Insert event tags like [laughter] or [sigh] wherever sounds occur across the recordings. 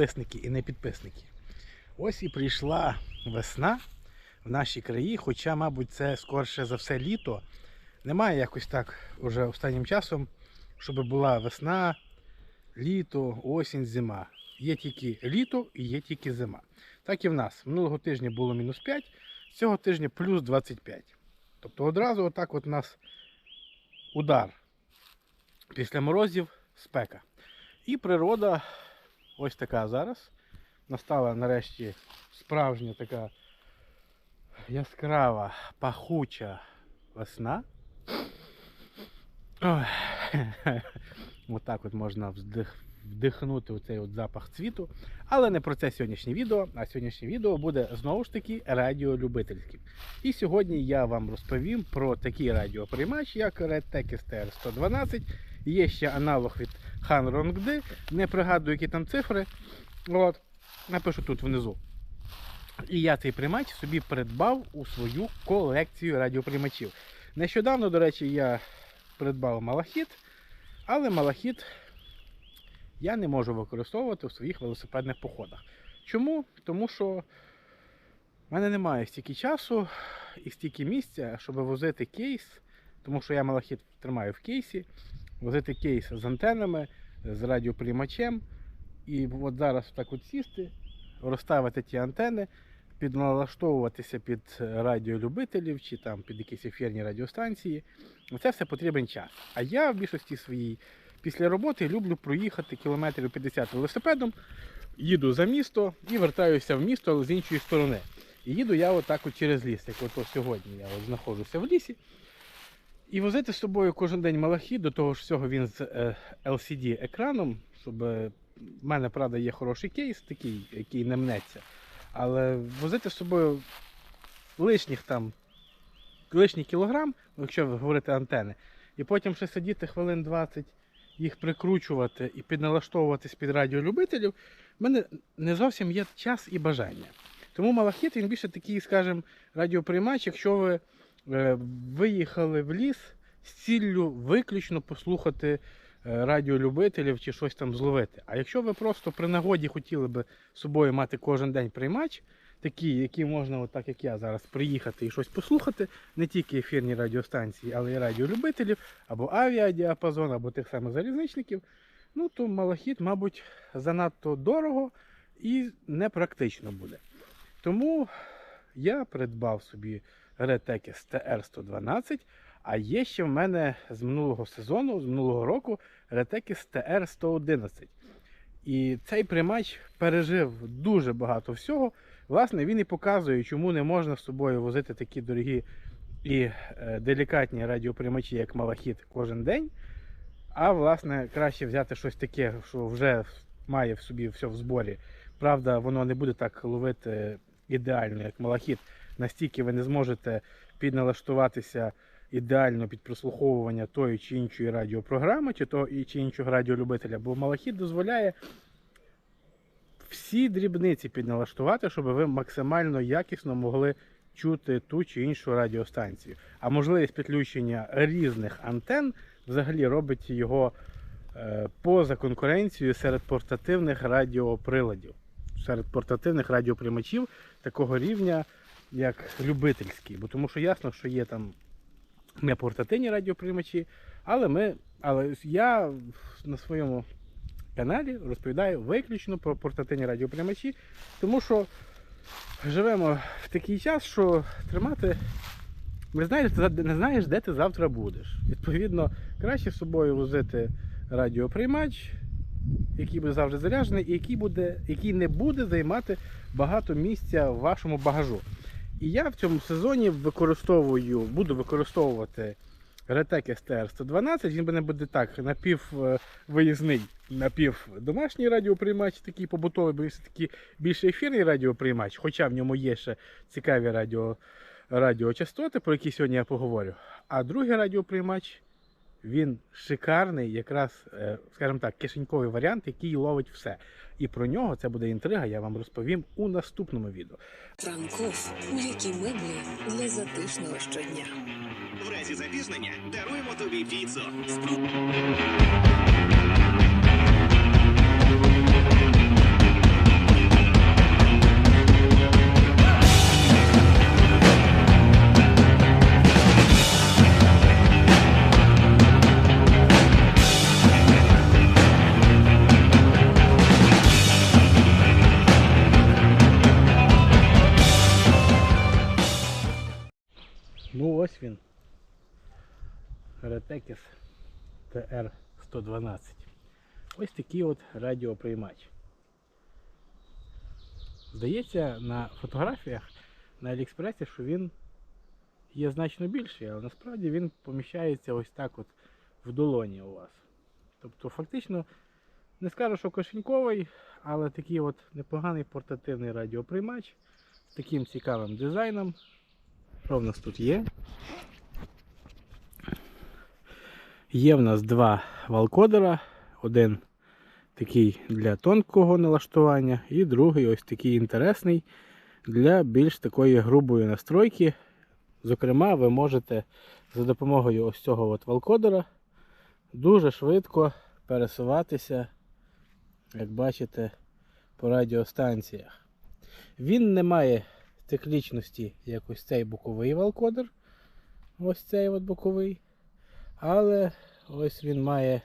Підписники і не підписники. Ось і прийшла весна в нашій краї, хоча, мабуть, це скорше за все літо. Немає якось так уже останнім часом, щоб була весна, літо, осінь, зима. Є тільки літо і є тільки зима. Так і в нас. Минулого тижня було мінус 5, цього тижня плюс 25. Тобто одразу отак от у нас удар. Після морозів спека. І природа ось така зараз. Настала нарешті справжня така яскрава, пахуча весна. [laughs] Отак от можна вдих, вдихнути оцей от запах цвіту. Але не про це сьогоднішнє відео, а сьогоднішнє відео буде знову ж таки радіолюбительським. І сьогодні я вам розповім про такий радіоприймач, як Redtech STR-112. Є ще аналог від Han Rongdi, не пригадую, які там цифри. От, напишу тут внизу. І я цей приймач собі придбав у свою колекцію радіоприймачів. Нещодавно, до речі, я придбав малахіт, але малахіт я не можу використовувати в своїх велосипедних походах. Чому? Тому що в мене немає стільки часу і стільки місця, щоб возити кейс, тому що я малахіт тримаю в кейсі, возити кейс з антенами, з радіоприймачем. І от зараз так от сісти, розставити ті антени, підналаштовуватися під радіолюбителів чи там під якісь ефірні радіостанції. Це все потрібен час. А я в більшості своїй після роботи люблю проїхати кілометрів 50 велосипедом, їду за місто і вертаюся в місто, але з іншої сторони. І їду я отак от через ліс, як от сьогодні я от знаходжуся в лісі. І возити з собою кожен день малахіт, до того ж всього він з е, LCD-екраном, щоб е, в мене, правда, є хороший кейс, такий, який не мнеться. Але возити з собою лишніх там лишній кілограм, якщо ви говорите антени, і потім ще сидіти хвилин 20, їх прикручувати і підналаштовуватись під радіолюбителів, в мене не зовсім є час і бажання. Тому малахіт він більше такий, скажімо, радіоприймач, якщо ви виїхали в ліс з ціллю виключно послухати е, радіолюбителів чи щось там зловити. А якщо ви просто при нагоді хотіли би з собою мати кожен день приймач, такий, який можна, отак як я зараз, приїхати і щось послухати, не тільки ефірні радіостанції, але й радіолюбителів, або авіадіапазон, або тих самих залізничників, ну то малахіт, мабуть, занадто дорого і непрактично буде. Тому я придбав собі Retekis TR112, а є ще в мене з минулого сезону, з минулого року Retekis TR111. І цей приймач пережив дуже багато всього. Власне, він і показує, чому не можна з собою возити такі дорогі і е, делікатні радіоприймачі, як малахіт, кожен день. А власне, краще взяти щось таке, що вже має в собі все в зборі. Правда, воно не буде так ловити ідеально, як малахіт. Настільки ви не зможете підналаштуватися ідеально під прослуховування тої чи іншої радіопрограми, чи того чи іншого радіолюбителя, бо малахіт дозволяє всі дрібниці підналаштувати, щоб ви максимально якісно могли чути ту чи іншу радіостанцію. А можливість підключення різних антен взагалі робить його е, поза конкуренцією серед портативних радіоприладів, серед портативних радіоприймачів такого рівня, як любительський. Бо тому що ясно, що є там не портативні радіоприймачі, але ми, але я на своєму каналі розповідаю виключно про портативні радіоприймачі, тому що живемо в такий час, що тримати не знаєш, не знаєш, де ти завтра будеш. Відповідно, краще з собою возити радіоприймач, який буде завжди заряджений, і який, буде, який не буде займати багато місця в вашому багажу. І я в цьому сезоні використовую, буду використовувати Ретек STR-112, він мене буде так напіввиїзний, напівдомашній радіоприймач, такий побутовий, бо все-таки більше ефірний радіоприймач, хоча в ньому є ще цікаві радіо, радіочастоти, про які сьогодні я поговорю. А другий радіоприймач, він шикарний, якраз, е, скажімо так, кишеньковий варіант, який ловить все. І про нього це буде інтрига, я вам розповім у наступному відео. Франков м'які меблі для затишного щодня. В разі запізнення даруємо тобі піцу. TR112. Ось такий от радіоприймач. Здається, на фотографіях на Аліекспресі, що він є значно більший, але насправді він поміщається ось так от в долоні у вас. Тобто, фактично, не скажу, що кошеньковий, але такий от непоганий портативний радіоприймач з таким цікавим дизайном. Що в нас тут є? Є в нас два валкодера. Один такий для тонкого налаштування, і другий ось такий інтересний для більш такої грубої настройки. Зокрема, ви можете за допомогою ось цього от валкодера дуже швидко пересуватися, як бачите, по радіостанціях. Він не має циклічності, як ось цей боковий валкодер. Ось цей от боковий. Але ось він має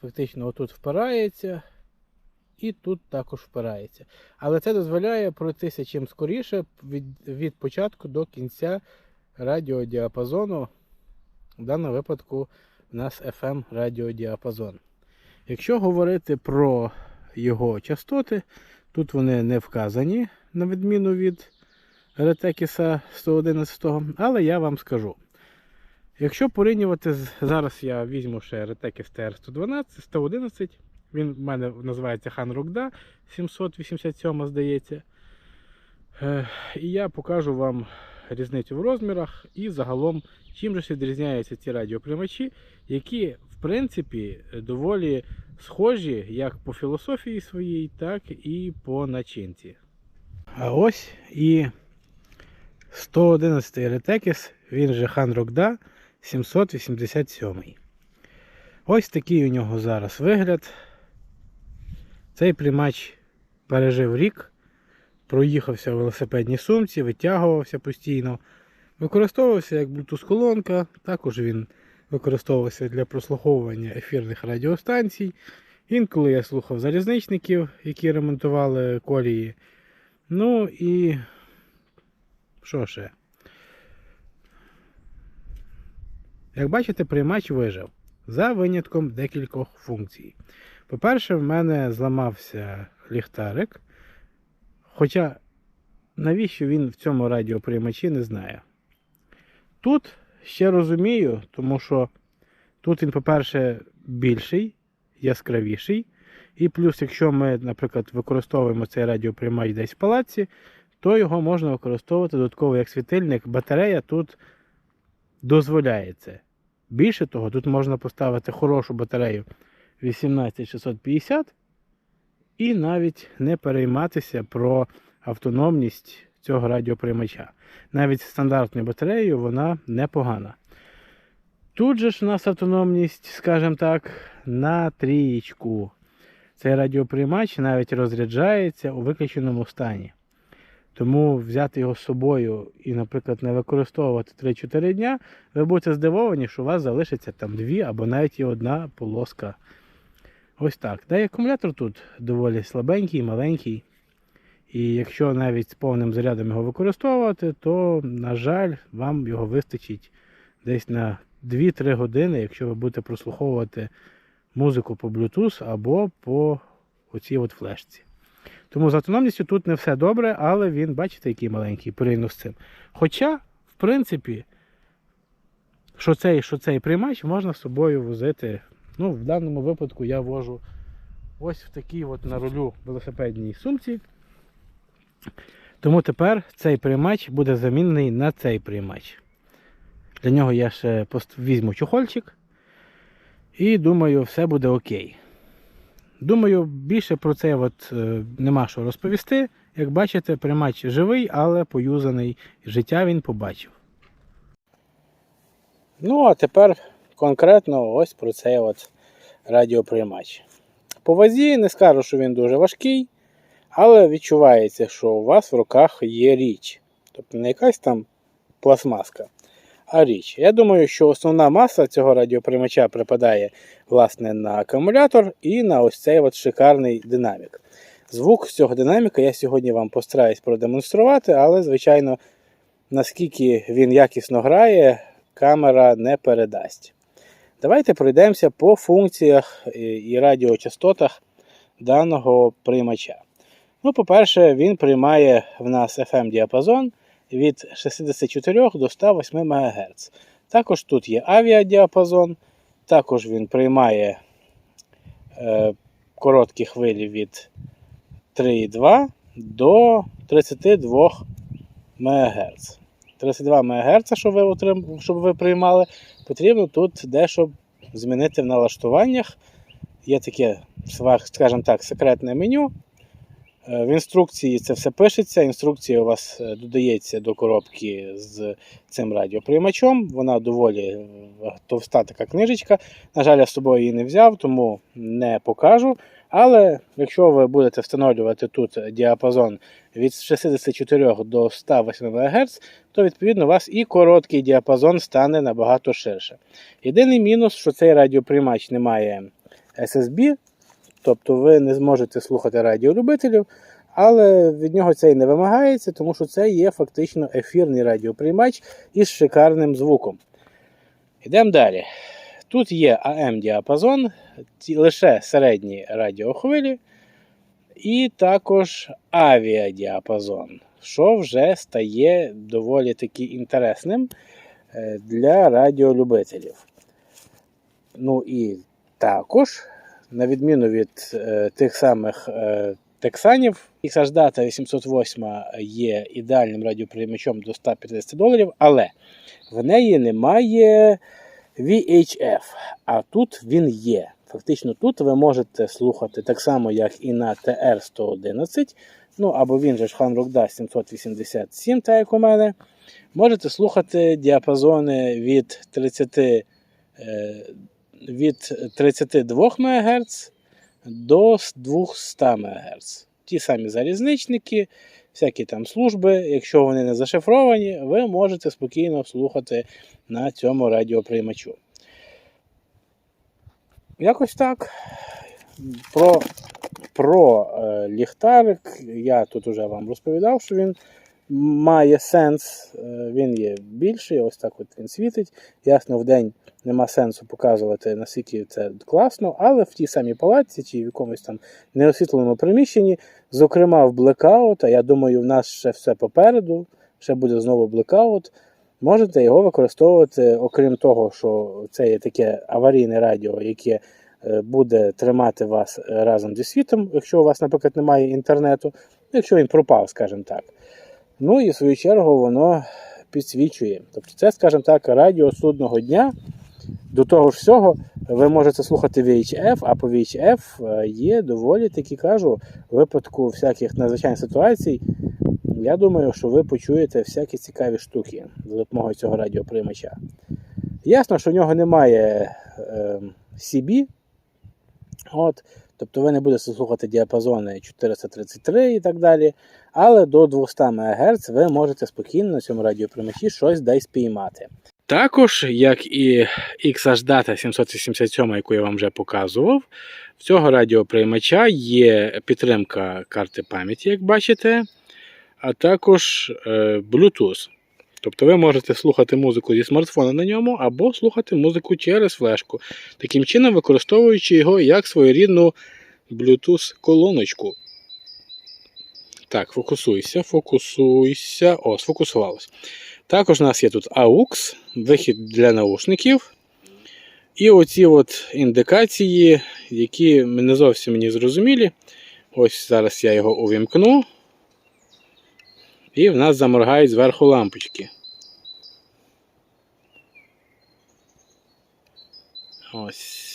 фактично отут впирається і тут також впирається. Але це дозволяє пройтися чим скоріше від, від початку до кінця радіодіапазону. В даному випадку у нас FM радіодіапазон. Якщо говорити про його частоти, тут вони не вказані, на відміну від Ретекіса 111, але я вам скажу. Якщо порівнювати з зараз я візьму ще Ретекіс TR112, 111, він в мене називається Rogda 787, здається. Е, І я покажу вам різницю в розмірах і загалом, чим же відрізняються ці радіоприймачі, які в принципі доволі схожі як по філософії своїй, так і по начинці. А ось і 111 Ретекіс, він же Han Rogda 787. Ось такий у нього зараз вигляд. Цей приймач пережив рік, проїхався в велосипедній сумці, витягувався постійно, використовувався як Bluetooth-колонка, також він використовувався для прослуховування ефірних радіостанцій. Інколи я слухав залізничників, які ремонтували колії. Ну і що ще? Як бачите, приймач вижив за винятком декількох функцій. По-перше, в мене зламався ліхтарик. Хоча навіщо він в цьому радіоприймачі не знаю. Тут ще розумію, тому що тут він, по-перше, більший, яскравіший. І плюс, якщо ми, наприклад, використовуємо цей радіоприймач десь в палаці, то його можна використовувати додатково як світильник. Батарея тут дозволяє це. Більше того, тут можна поставити хорошу батарею 18650 і навіть не перейматися про автономність цього радіоприймача. Навіть з стандартною батареєю вона непогана. Тут же ж у нас автономність, скажімо так, на трієчку. Цей радіоприймач навіть розряджається у виключеному стані. Тому взяти його з собою і, наприклад, не використовувати 3-4 дня, ви будете здивовані, що у вас залишиться там дві або навіть і одна полоска. Ось так. Та й акумулятор тут доволі слабенький, маленький. І якщо навіть з повним зарядом його використовувати, то, на жаль, вам його вистачить десь на 2-3 години, якщо ви будете прослуховувати музику по Bluetooth або по оцій от флешці. Тому з автономністю тут не все добре, але він, бачите, який маленький порівняно з цим. Хоча, в принципі, що цей, що цей приймач можна з собою возити. Ну, в даному випадку я вожу ось в такій от на рулю велосипедній сумці. Тому тепер цей приймач буде замінений на цей приймач. Для нього я ще візьму чохольчик. І думаю, все буде окей. Думаю, більше про це от, е, нема що розповісти. Як бачите, приймач живий, але поюзаний. Життя він побачив. Ну, а тепер конкретно ось про цей от радіоприймач. По вазі не скажу, що він дуже важкий, але відчувається, що у вас в руках є річ. Тобто не якась там пластмаска, річ. Я думаю, що основна маса цього радіоприймача припадає власне на акумулятор і на ось цей от шикарний динамік. Звук з цього динаміка я сьогодні вам постараюсь продемонструвати, але, звичайно, наскільки він якісно грає, камера не передасть. Давайте пройдемося по функціях і- і радіочастотах даного приймача. Ну, по-перше, він приймає в нас FM-діапазон від 64 до 108 МГц. Також тут є авіадіапазон, також він приймає е, короткі хвилі від 3,2 до 32 МГц. 32 МГц, щоб ви, отрим... щоб ви приймали, потрібно тут дещо змінити в налаштуваннях. Є таке, скажімо так, секретне меню. Е, В інструкції це все пишеться. Інструкція у вас е, додається до коробки з цим радіоприймачом. Вона доволі е, товста така книжечка. На жаль, я з собою її не взяв, тому не покажу. Але якщо ви будете встановлювати тут діапазон від 64 до 108 МГц, то відповідно у вас і короткий діапазон стане набагато ширше. Єдиний мінус, що цей радіоприймач не має SSB, тобто ви не зможете слухати радіолюбителів, але від нього це і не вимагається, тому що це є фактично ефірний радіоприймач із шикарним звуком. Йдемо далі. Тут є AM-діапазон, лише середні радіохвилі, і також авіадіапазон, що вже стає доволі таки інтересним е, для радіолюбителів. Ну і також, на відміну від е, тих самих е, Тексанів, XH-Data 808 є ідеальним радіоприймачом до 150 доларів, але в неї немає VHF, а тут він є. Фактично тут ви можете слухати так само, як і на TR-111, ну або він же ж Hanrock 787, так як у мене. Можете слухати діапазони від 30, е, від 32 МГц до 200 МГц. Ті самі залізничники, всякі там служби, якщо вони не зашифровані, ви можете спокійно слухати на цьому радіоприймачу. Якось так. Про, про е, ліхтарик я тут уже вам розповідав, що він має сенс, е, він є більший, ось так от він світить. Ясно, в день нема сенсу показувати, наскільки це класно, але в тій самій палаці чи в якомусь там неосвітленому приміщенні, зокрема в блекаут, а я думаю, в нас ще все попереду, ще буде знову блекаут. Можете його використовувати, окрім того, що це є таке аварійне радіо, яке е, буде тримати вас разом зі світом, якщо у вас, наприклад, немає інтернету, якщо він пропав, скажімо так. Ну і в свою чергу воно підсвічує. Тобто це, скажімо так, радіо судного дня. До того ж всього, ви можете слухати VHF, а по VHF е, є доволі таки кажу, в випадку всяких надзвичайних ситуацій. Я думаю, що ви почуєте всякі цікаві штуки за допомогою цього радіоприймача. Ясно, що в нього немає е, CB, от, тобто ви не будете слухати діапазони 433 і так далі. Але до 200 МГц ви можете спокійно на цьому радіоприймачі щось десь спіймати. Також, як і XH-Data 787, яку я вам вже показував, в цього радіоприймача є підтримка карти пам'яті, як бачите, а також е, Bluetooth. Тобто ви можете слухати музику зі смартфона на ньому або слухати музику через флешку, таким чином використовуючи його як своєрідну Bluetooth-колоночку. Так, фокусуйся, фокусуйся. О, сфокусувалось. Також у нас є тут AUX, вихід для наушників. І оці от індикації, які не зовсім мені зрозумілі. Ось зараз я його увімкну. І в нас заморгають зверху лампочки. Ось.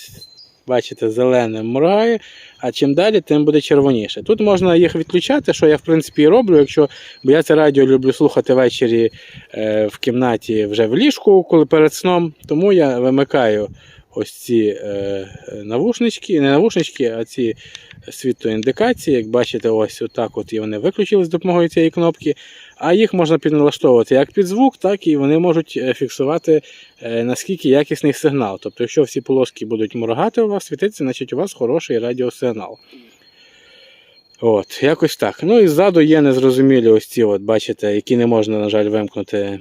Бачите, зелене моргає, а чим далі, тим буде червоніше. Тут можна їх відключати, що я в принципі і роблю, якщо бо я це радіо люблю слухати ввечері е, в кімнаті вже в ліжку, коли перед сном. Тому я вимикаю ось ці е, навушнички, не навушнички, а ці світлоіндикації. Як бачите, ось отак от і вони виключили з допомогою цієї кнопки. А їх можна підналаштовувати як під звук, так і вони можуть е, фіксувати е, наскільки якісний сигнал. Тобто, якщо всі полоски будуть моргати у вас, світитися, значить у вас хороший радіосигнал. От, якось так. Ну і ззаду є незрозумілі ось ці, от, бачите, які не можна, на жаль, вимкнути.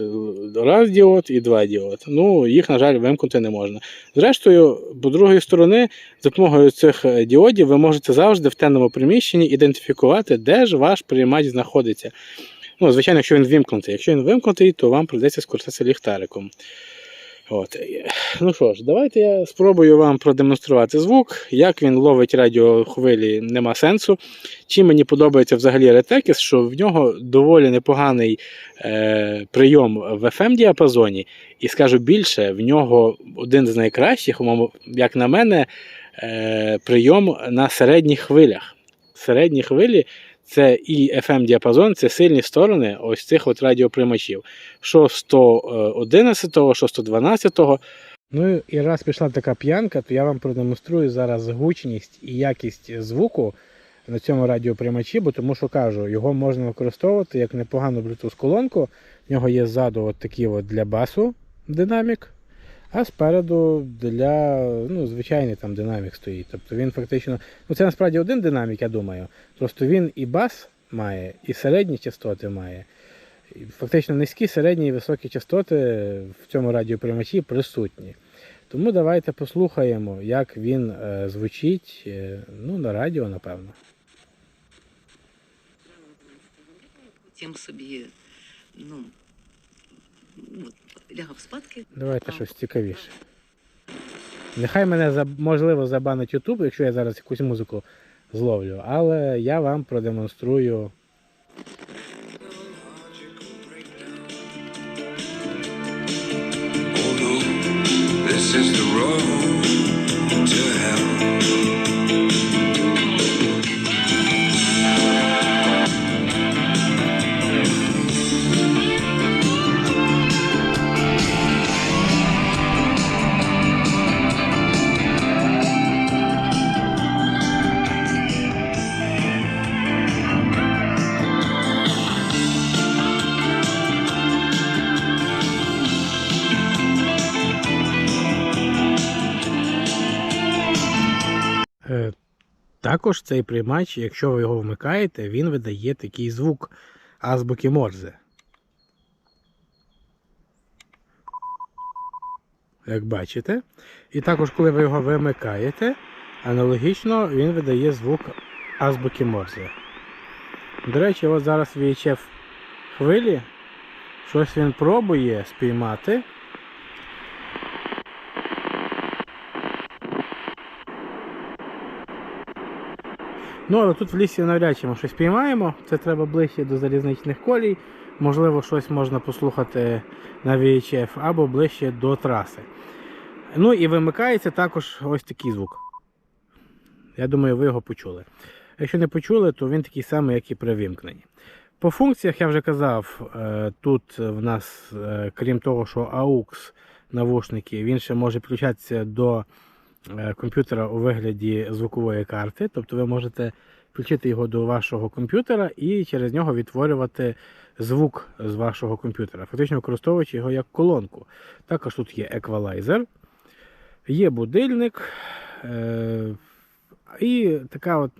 Е, Раз діод і два діод. Ну, їх, на жаль, вимкнути не можна. Зрештою, по другої сторони, за допомогою цих е, діодів ви можете завжди в темному приміщенні ідентифікувати, де ж ваш приймач знаходиться. Ну, звичайно, якщо він вимкнутий. Якщо він вимкнутий, то вам прийдеться скористатися ліхтариком. От. Ну що ж, давайте я спробую вам продемонструвати звук. Як він ловить радіохвилі, нема сенсу. Чим мені подобається взагалі ретекіс, що в нього доволі непоганий е, прийом в fm діапазоні, і скажу більше, в нього один з найкращих, як на мене, е, прийом на середніх хвилях. Середні хвилі це і fm діапазон, це сильні сторони ось цих от радіоприймачів. Що 111, що 112. Ну і раз пішла така п'янка, то я вам продемонструю зараз гучність і якість звуку на цьому радіоприймачі, бо тому що кажу, його можна використовувати як непогану Bluetooth колонку. В нього є ззаду от такий от для басу динамік, а спереду для ну, звичайний там динамік стоїть. Тобто він фактично, ну це насправді один динамік, я думаю. Просто він і бас має, і середні частоти має. Фактично низькі, середні і високі частоти в цьому радіоприймачі присутні. Тому давайте послухаємо, як він е, звучить е, ну, на радіо, напевно. Потім собі, ну, лягав спадки. Давайте щось цікавіше. Нехай мене можливо забанить YouTube, якщо я зараз якусь музику зловлю, але я вам продемонструю. Також цей приймач, якщо ви його вмикаєте, він видає такий звук азбуки Морзе. Як бачите. І також, коли ви його вимикаєте, аналогічно він видає звук азбуки Морзе. До речі, от зараз VHF хвилі. Щось він пробує спіймати. Ну, але тут в лісі навряд чи ми щось піймаємо. Це треба ближче до залізничних колій. Можливо, щось можна послухати на VHF або ближче до траси. Ну і вимикається також ось такий звук. Я думаю, ви його почули. Якщо не почули, то він такий самий, як і при вімкненні. По функціях я вже казав, е, тут в нас, е, крім того, що AUX навушники, він ще може підключатися до комп'ютера у вигляді звукової карти. Тобто ви можете включити його до вашого комп'ютера і через нього відтворювати звук з вашого комп'ютера, фактично використовуючи його як колонку. Також тут є еквалайзер, є будильник. Е- і така от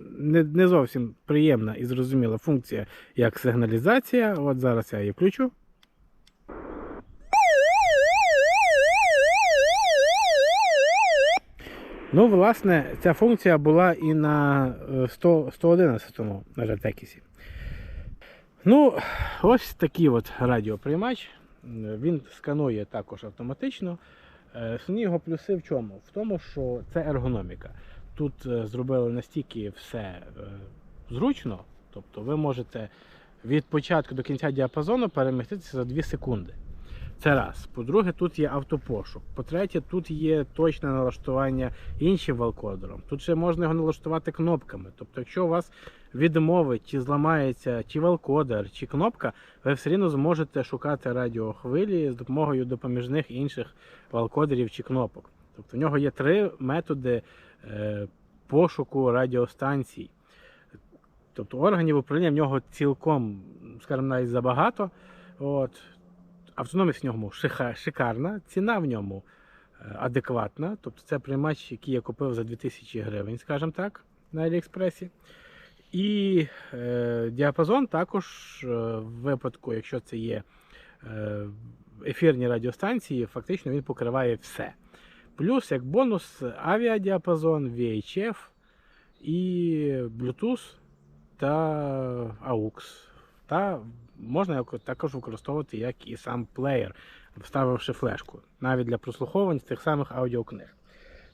не зовсім приємна і зрозуміла функція, як сигналізація. От зараз я її включу. Ну, власне, ця функція була і на е, 100, 111 ретекісі. Ну, ось такий от радіоприймач. Він сканує також автоматично. Е, Основні його плюси в чому? В тому, що це ергономіка. Тут е, зробили настільки все е, зручно, тобто ви можете від початку до кінця діапазону переміститися за 2 секунди. Це раз. По-друге, тут є автопошук. По-третє, тут є точне налаштування іншим валкодером. Тут ще можна його налаштувати кнопками. Тобто, якщо у вас відмовить, чи зламається чи валкодер, чи кнопка, ви все рівно зможете шукати радіохвилі з допомогою допоміжних інших валкодерів чи кнопок. Тобто в нього є три методи е, пошуку радіостанцій. Тобто органів управління в нього цілком, скажімо, навіть забагато. От. Автономність в ньому шикарна, ціна в ньому е, адекватна. Тобто це приймач, який я купив за 2000 гривень, скажімо так. на Аліекспресі. І е, діапазон також е, в випадку, якщо це є е, ефірні радіостанції, фактично він покриває все. Плюс як бонус авіадіапазон, VHF і Bluetooth та AUX. Та можна також використовувати як і сам плеєр, вставивши флешку, навіть для прослуховувань з тих самих аудіокниг.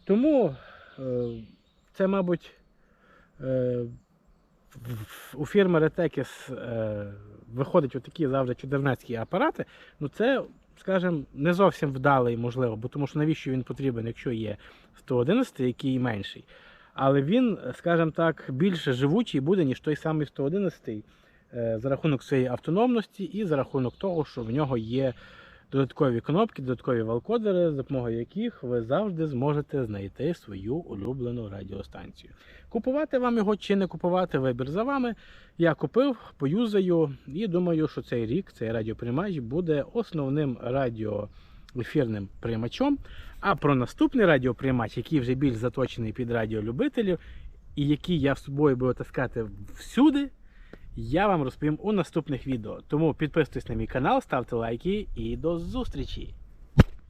Тому е, це, мабуть, е, у фірми Retekis е, виходять отакі завжди чудернацькі апарати. Ну це, скажімо, не зовсім вдалий, можливо, бо тому що навіщо він потрібен, якщо є 111, який менший. Але він, скажімо так, більше живучий буде, ніж той самий 111 е, за рахунок своєї автономності і за рахунок того, що в нього є додаткові кнопки, додаткові валкодери, за допомогою яких ви завжди зможете знайти свою улюблену радіостанцію. Купувати вам його чи не купувати, вибір за вами. Я купив, поюзаю і думаю, що цей рік цей радіоприймач буде основним радіоефірним приймачом. А про наступний радіоприймач, який вже більш заточений під радіолюбителів, і який я з собою буду таскати всюди, я вам розповім у наступних відео. Тому підписуйтесь на мій канал, ставте лайки і до зустрічі!